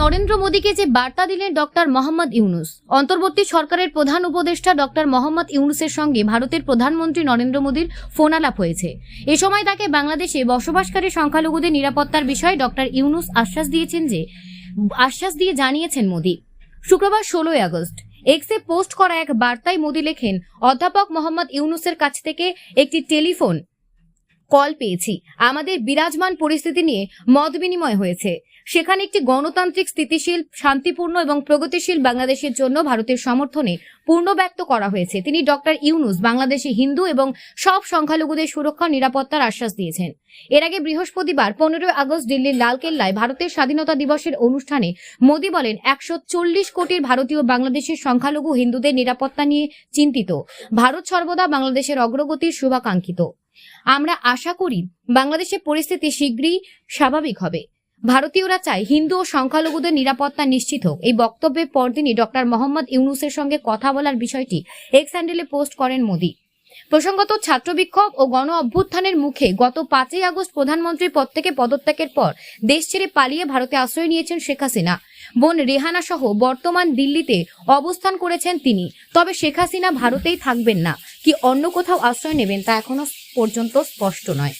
নরেন্দ্র মোদীকে যে বার্তা দিলেন ডক্টর মোহাম্মদ ইউনুস, অন্তর্বর্তী সরকারের প্রধান উপদেষ্টা ডক্টর মোহাম্মদ ইউনুসের সঙ্গে ভারতের প্রধানমন্ত্রী নরেন্দ্র মোদীর ফোন আলাপ হয়েছে। এ সময় তাকে বাংলাদেশে বসবাসকারী সংখ্যালঘুদের নিরাপত্তার বিষয়ে ডক্টর ইউনুস আশ্বাস দিয়েছেন যে, আশ্বাস দিয়ে জানিয়েছেন মোদী। শুক্রবার ষোলোই আগস্ট, এক্সে পোস্ট করা এক বার্তায় মোদী লেখেন, অধ্যাপক মোহাম্মদ ইউনুসের কাছ থেকে একটি টেলিফোন কল পেয়েছি। আমাদের বিরাজমান পরিস্থিতি নিয়ে মত বিনিময় হয়েছে। সেখানে একটি গণতান্ত্রিক স্থিতিশীল, শান্তিপূর্ণ এবং প্রগতিশীল বাংলাদেশের জন্য ভারতের সমর্থনে পূর্ণ ব্যক্ত করা হয়েছে। তিনি ডক্টর ইউনুস, বাংলাদেশে হিন্দু এবং সব সংখ্যালঘুদের সুরক্ষা নিরাপত্তার আশ্বাস দিয়েছেন। এর আগে বৃহস্পতিবার, পনেরোই আগস্ট, দিল্লির লালকেল্লায় ভারতের স্বাধীনতা দিবসের অনুষ্ঠানে মোদী বলেন, একশো চল্লিশ কোটির ভারতীয় বাংলাদেশের সংখ্যালঘু হিন্দুদের নিরাপত্তা নিয়ে চিন্তিত। ভারত সর্বদা বাংলাদেশের অগ্রগতির শুভাকাঙ্ক্ষিত। আমরা আশা করি বাংলাদেশের পরিস্থিতি শীঘ্রই স্বাভাবিক হবে। ভারতীয়রা চায় হিন্দু ও সংখ্যালঘুদের নিরাপত্তা নিশ্চিত হোক। এই বক্তব্যের পরদিনই ডক্টর মোহাম্মদ ইউনুসের সঙ্গে কথা বলার বিষয়টি এক্স হ্যান্ডেলে পোস্ট করেন মোদী। প্রসঙ্গত ছাত্র বিক্ষোভ ও গণ অভ্যুত্থানের মুখে গত পাঁচই আগস্ট প্রধানমন্ত্রীর পদ থেকে পদত্যাগের পর দেশ ছেড়ে পালিয়ে ভারতে আশ্রয় নিয়েছেন শেখ হাসিনা। বোন রেহানা সহ বর্তমান দিল্লিতে অবস্থান করেছেন তিনি। তবে শেখ হাসিনা ভারতেই থাকবেন না। কি অন্য কোথাও আশ্রয় নেবেন তা এখনও পর্যন্ত স্পষ্ট নয়।